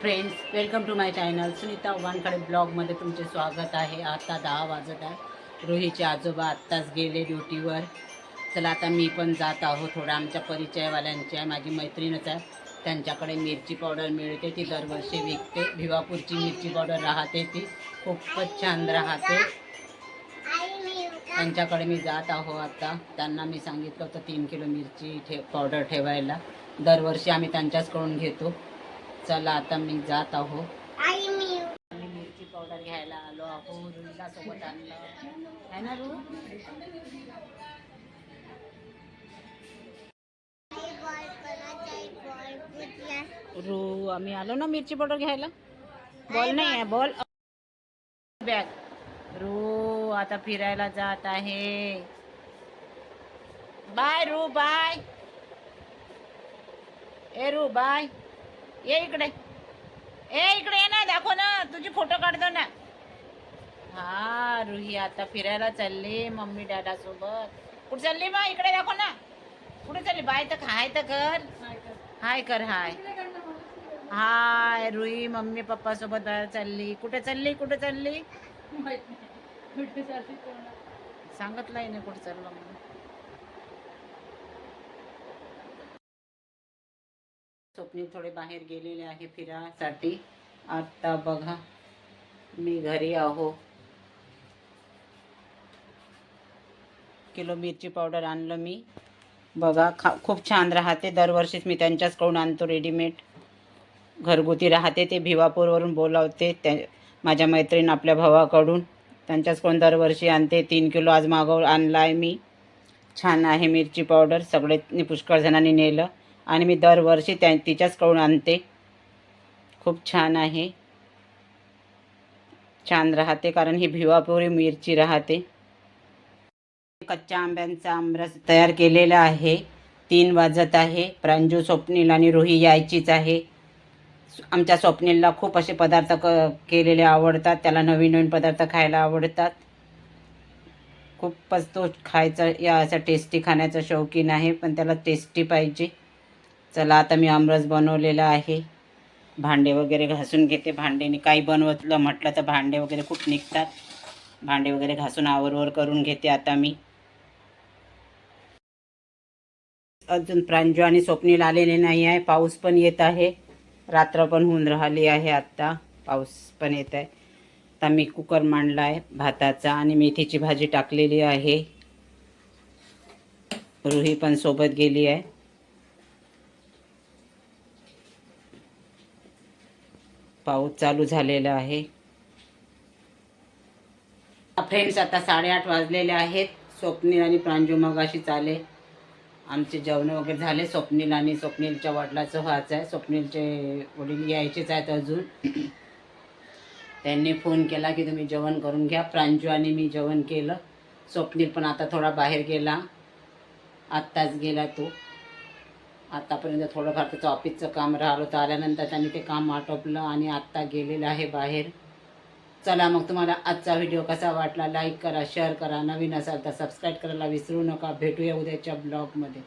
Friends welcome to my channel Sunita Wankhede ब्लॉगमध्ये तुमचे स्वागत आहे. आता दहा वाजत आहे. रोहीचे आजोबा आत्ताच गेले ड्युटीवर. चला आता मी पण जात आहो थोडं आमच्या परिचयवाल्यांची आहे. माझी मैत्रीणच आहे. त्यांच्याकडे मिरची पावडर मिळते. ती दरवर्षी विकते. भिवापूरची मिरची पावडर राहते ती. खूपच छान राहते. त्यांच्याकडे मी जात आहो आता. त्यांना मी सांगितलं होतं तीन किलो मिरची ठे पावडर ठेवायला. दरवर्षी आम्ही त्यांच्याचकडून घेतो. चला आता मी जात आहो आम्ही मिरची पावडर घ्यायला आलो आहो रुईला सोबत आणलं. आहे ना रू? रू आम्ही आलो ना मिरची पावडर घ्यायला. बॉल नाही आहे बॉल. बॅग. रू आता फिरायला जात आहे. बाय रू बाय. ए रू बाय. ये इकडे. ए इकडे ये ना दाखव ना तुझी फोटो काढतो ना. हा रुही आता फिरायला चालली मम्मी डॅडा सोबत. कुठे चालली मग इकडे दाखव ना. कुठे चालली? बाय तर हाय तर कर. हाय कर हाय. हाय रुही मम्मी पप्पा सोबत बाहेर चालली. कुठे चालली? कुठे चालली? सांगितलंय नाही कुठे चाललं म्हणून. स्वप्नील थोडे बाहेर गेलेले आहे फिरायसाठी. आता बघा मी घरी आहो. किलो मिरची पावडर आणलं मी. बघा खा खूप छान राहते. दरवर्षीच मी त्यांच्याचकडून आणतो रेडीमेड घरगुती राहते ते. भिवापूरवरून बोलावते त्या माझ्या मैत्रीण आपल्या भावाकडून. त्यांच्याचकडून दरवर्षी आणते. तीन किलो आज मागव आणला आहे मी. छान आहे मिरची पावडर. सगळे पुष्कळ जणांनी नेलं. आणि मी दरवर्षी त्या तिच्याचकडून आणते. खूप छान आहे. छान राहते कारण ही भिवापुरी मिरची राहते. कच्च्या आंब्यांचा आमरस तयार केलेला आहे. तीन वाजत आहे. प्रांजू स्वप्नील आणि रोही यायचीच आहे. आमच्या स्वप्नीलला खूप असे पदार्थ क केलेले आवडतात. त्याला नवीन नवीन पदार्थ खायला आवडतात. खूपच तो खायचा या असा टेस्टी खाण्याचा शौकीन आहे पण त्याला टेस्टी पाहिजे. चला आता मी आमरस बनवलेला आहे. भांडे वगैरे घासून घेते. भांडेने काही बनवतलं म्हटलं तर भांडे वगैरे खूप निघतात. भांडे वगैरे घासून आवरवर करून घेते आता मी. अजून प्रांजू आणि स्वप्नील आलेले नाही आहे. पाऊस पण येत आहे. रात्र पण होऊन राहिली आहे आत्ता. पाऊस पण येत आहे. आता मी कुकर मांडला आहे भाताचा आणि मेथीची भाजी टाकलेली आहे. रुही पण सोबत गेली आहे. पाऊस चालू झालेला आहे. फ्रेंड्स आता साडेआठ वाजलेले आहेत. स्वप्नील आणि प्रांजू मगाशी चाले. आमचे जेवण वगैरे झाले. स्वप्नील आणि स्वप्नीलच्या वडिलाचं व्हायचं आहे. स्वप्नीलचे वडील यायचेच आहेत अजून. त्यांनी फोन केला की तुम्ही जेवण करून घ्या. प्रांजू आणि मी जेवण केलं. स्वप्नील पण आता थोडा बाहेर गेला. आत्ताच गेला तो. आत्तापर्यंत थोडंफार त्याचं ऑफिसचं काम राहिलं होतं. आल्यानंतर त्यांनी ते काम आटोपलं आणि आत्ता गेलेलं आहे बाहेर. चला मग तुम्हाला आजचा व्हिडिओ कसा वाटला? लाईक करा शेअर करा. नवीन असाल तर सबस्क्राईब करायला विसरू नका. भेटूया उद्याच्या ब्लॉगमध्ये